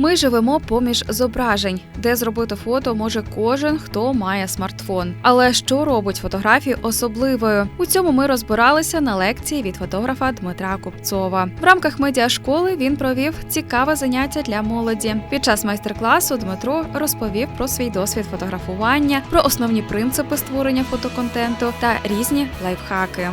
Ми живемо поміж зображень, де зробити фото може кожен, хто має смартфон. Але що робить фотографію особливою? У цьому ми розбиралися на лекції від фотографа Дмитра Купцова. В рамках медіашколи він провів цікаве заняття для молоді. Під час майстер-класу Дмитро розповів про свій досвід фотографування, про основні принципи створення фотоконтенту та різні лайфхаки.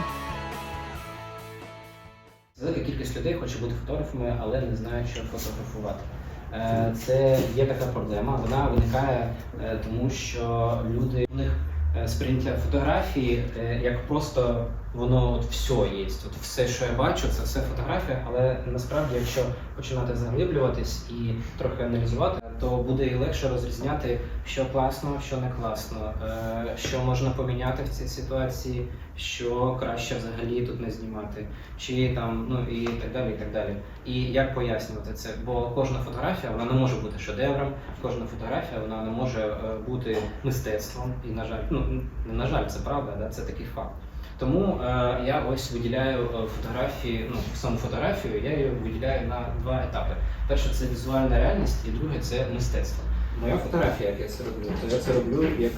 Велика кількість людей хоче бути фотографами, але не знають, що фотографувати. Е, Це є така проблема. Вона виникає е, тому, що люди у них е, сприйняття фотографії як просто воно от все є. От все, що я бачу, це все фотографія. Але насправді, якщо починати заглиблюватись і трохи аналізувати, то буде і легше розрізняти, що класно, що не класно, е, що можна поміняти в цій ситуації, що краще взагалі тут не знімати, чи там, ну і так далі, і так далі. І як пояснювати це? Бо кожна фотографія вона не може бути шедевром, кожна фотографія вона не може е, бути мистецтвом. І на жаль, ну на жаль, це правда, да? це такий факт. Тому е, я ось виділяю е, фотографії, ну саму фотографію, я її виділяю на два етапи. Перше це візуальна реальність, і друге це мистецтво. Моя фотографія, як я це роблю, то я це роблю як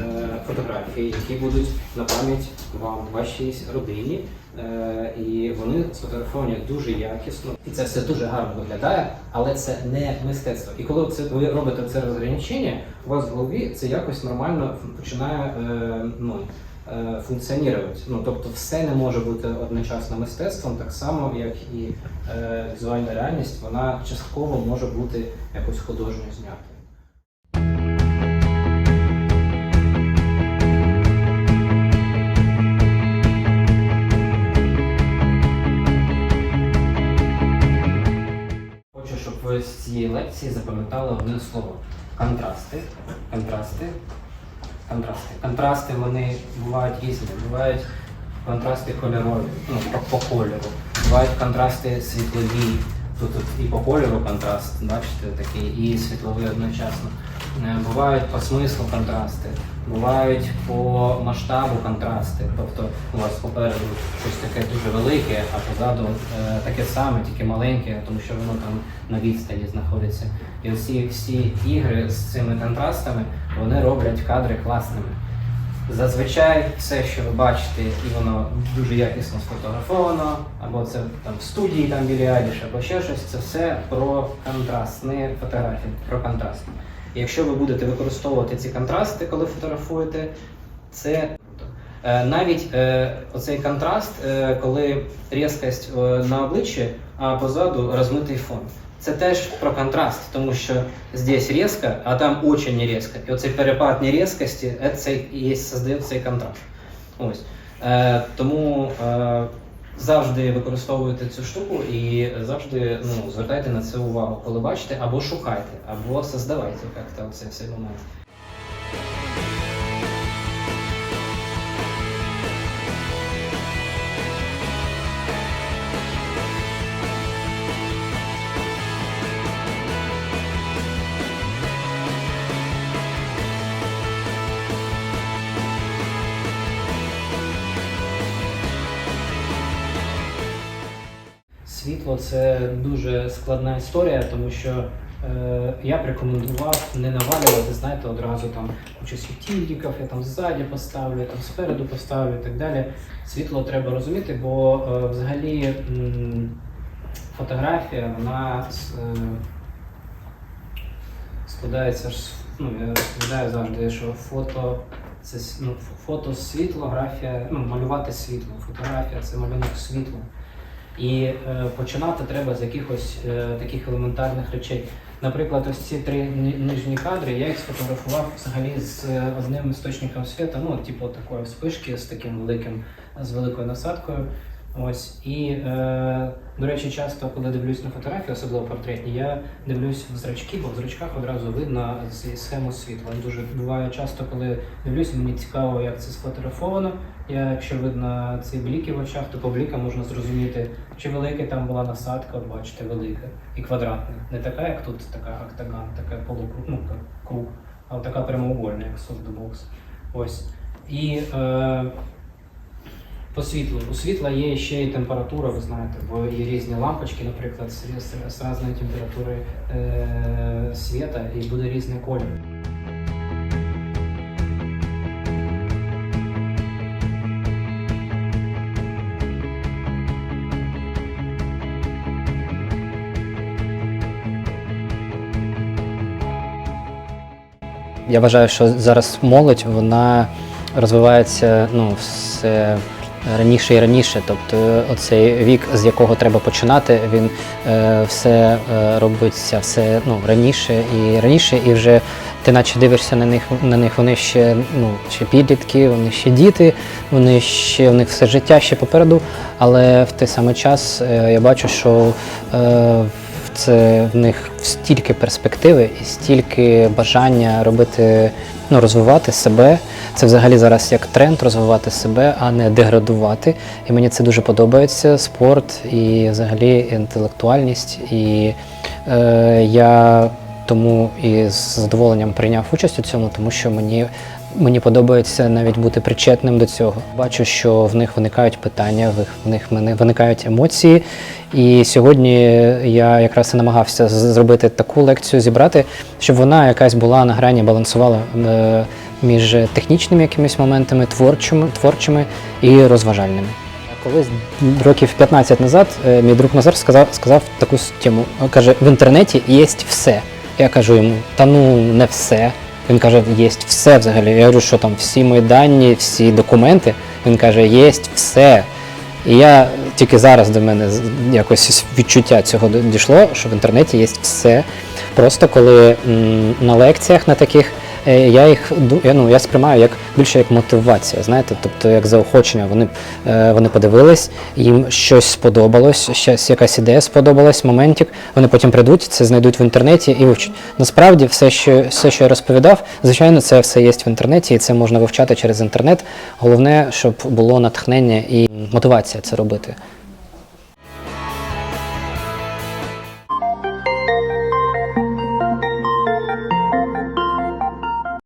е, фотографії, які будуть на пам'ять вам, вашій родині. Е, і вони сфотографовані дуже якісно. І це все дуже гарно виглядає, але це не мистецтво. І коли це ви робите це розграничення, у вас в голові це якось нормально починає е, ну, е, функціонувати. Ну, тобто все не може бути одночасно мистецтвом, так само, як і е, візуальна реальність, вона частково може бути якось художньо знятою. З цієї лекції запам'ятали одне слово: контрасти. Контрасти. Контрасти. Контрасти вони бувають різні. Бувають контрасти кольорові, ну, по, по кольору. Бувають контрасти світлові. Тут, тут і по кольору контраст, бачите, такий, і світловий одночасно. Е, Бувають по смислу контрасти, бувають по масштабу контрасти. Тобто у вас попереду щось таке дуже велике, а позаду е, таке саме, тільки маленьке, тому що воно там на відстані знаходиться. І всі всі ігри з цими контрастами вони роблять кадри класними. Зазвичай все, що ви бачите, і воно дуже якісно сфотографовано, або це там в студії там Білі Айліш, або ще щось, це все про контраст, не фотографії, про контраст. Якщо ви будете використовувати ці контрасти, коли фотографуєте, це. Е, навіть е, оцей контраст, е, коли різкость е, на обличчі, а позаду розмитий фон. Це теж про контраст, тому що здесь різко, а там очень не різко. І оцей перепад нерізкості, це і є цей контраст. Ось. Тому завжди використовуйте цю штуку і завжди ну, звертайте на це увагу, коли бачите, або шукайте, або создавайте як-то цей цей момент. Світло це дуже складна історія, тому що е, я б рекомендував не навалювати, знаєте, одразу там кучу світильників, я там ззаді поставлю, там спереду поставлю і так далі. Світло треба розуміти, бо е, взагалі м, фотографія, вона е, складається ну, я розповідаю завжди, що фото це ну, фото світло, графія, ну, малювати світло, фотографія це малюнок світло. І е, починати треба з якихось е, таких елементарних речей. Наприклад, ось ці три нижні кадри я їх сфотографував взагалі з е, одним істочником світу, ну, типу такої вспишки з таким великим, з великою насадкою. Ось. І, е, до речі, часто, коли дивлюсь на фотографії, особливо портретні, я дивлюсь в зрачки, бо в зрачках одразу видно схему світла. Дуже буває часто, коли дивлюсь, мені цікаво, як це сфотографовано. Я, якщо видно ці бліки в очах, то по блікам можна зрозуміти, чи велика там була насадка, бачите, велика і квадратна. Не така, як тут, така октаган, така полукруг, ну, круг, а така прямоугольна, як софтбокс. Ось. І е, По світлу. У світла є ще і температура, ви знаєте, бо є різні лампочки, наприклад, з, з, з різної температури е, світа і буде різний кольор. Я вважаю, що зараз молодь вона розвивається ну, все раніше і раніше. Тобто оцей вік, з якого треба починати, він е, все е, робиться все ну, раніше і раніше, і вже ти наче дивишся на них, на них вони ще, ну, ще підлітки, вони ще діти, вони ще в них все життя ще попереду. Але в той самий час е, я бачу, що е, це в них стільки перспективи і стільки бажання робити, ну, розвивати себе. Це взагалі зараз як тренд розвивати себе, а не деградувати. І мені це дуже подобається. Спорт і взагалі інтелектуальність. І е, я тому і з задоволенням прийняв участь у цьому, тому що мені. Мені подобається навіть бути причетним до цього. Бачу, що в них виникають питання, в них- виникають емоції. І сьогодні я якраз і намагався зробити таку лекцію, зібрати, щоб вона якась була на грані, балансувала е, між технічними якимись моментами, творчими, творчими і розважальними. Колись років 15 назад е, мій друг Назар сказав, сказав таку тему. Каже, в інтернеті є все. Я кажу йому, та ну не все. Він каже, є все взагалі. Я говорю, що там всі мої дані, всі документи. Він каже, є все. І я тільки зараз до мене якось відчуття цього дійшло, що в інтернеті є все. Просто коли м, на лекціях на таких я їх я, ну, я сприймаю як більше як мотивація, знаєте, тобто як заохочення. Вони, е, вони подивились, їм щось сподобалось, щось, якась ідея сподобалась, моментик. Вони потім прийдуть, це знайдуть в інтернеті і вивчать. Насправді, все, що все, що я розповідав, звичайно, це все є в інтернеті, і це можна вивчати через інтернет. Головне, щоб було натхнення і мотивація це робити.